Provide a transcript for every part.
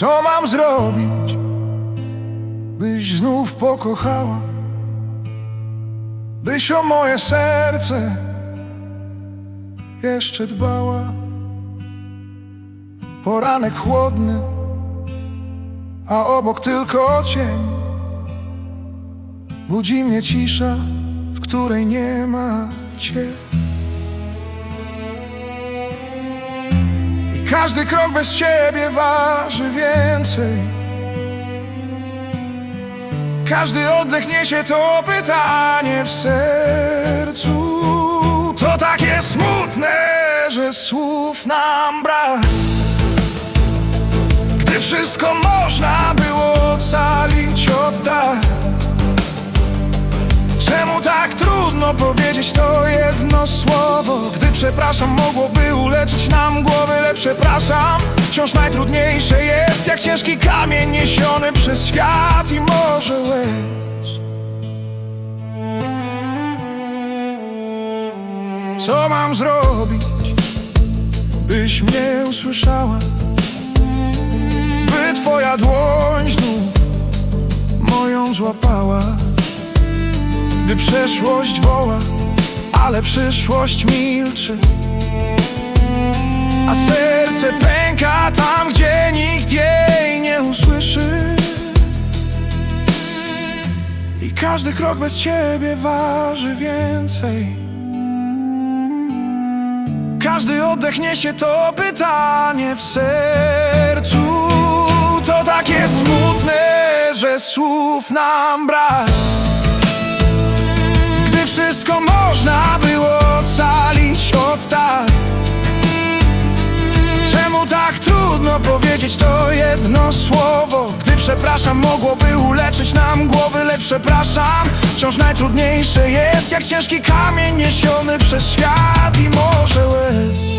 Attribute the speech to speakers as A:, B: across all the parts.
A: Co mam zrobić, byś znów pokochała? Byś o moje serce jeszcze dbała? Poranek chłodny, a obok tylko cień. Budzi mnie cisza, w której nie ma cię. Każdy krok bez ciebie waży więcej. Każdy oddech niesie to pytanie w sercu. To takie smutne, że słów nam brak. Gdy wszystko można było ocalić od tak. Czemu tak trudno powiedzieć to jedno słowo? Gdy przepraszam głowy, lecz przepraszam. Wciąż najtrudniejsze jest jak ciężki kamień niesiony przez świat i morze łez. Co mam zrobić, byś mnie usłyszała? By twoja dłoń znów moją złapała. Gdy przeszłość woła, ale przyszłość milczy. A serce każdy krok bez ciebie waży więcej. Każdy oddech niesie to pytanie w sercu. To takie smutne, że słów nam brak trudno powiedzieć to jedno słowo. Gdy przepraszam mogłoby uleczyć nam głowy Lecz przepraszam wciąż najtrudniejsze jest Jak ciężki kamień niesiony przez świat i morze łez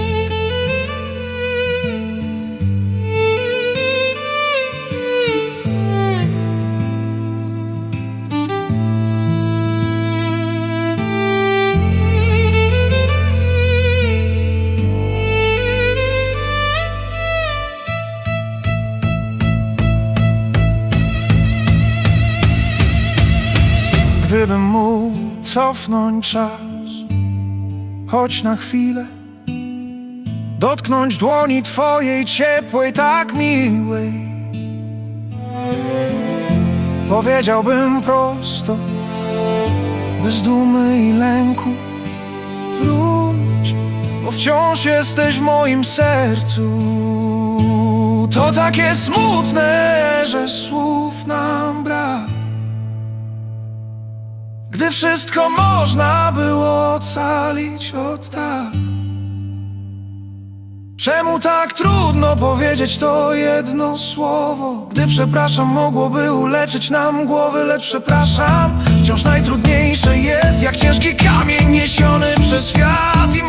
A: Gdybym mógł cofnąć czas Choć na chwilę Dotknąć dłoni twojej ciepłej, tak miłej. Powiedziałbym prosto Bez dumy i lęku Wróć, bo wciąż jesteś w moim sercu. To takie smutne, wszystko można było ocalić od tak. Czemu tak trudno powiedzieć to jedno słowo? Gdy przepraszam mogłoby uleczyć nam głowy Lecz przepraszam wciąż najtrudniejsze jest Jak ciężki kamień niesiony przez świat i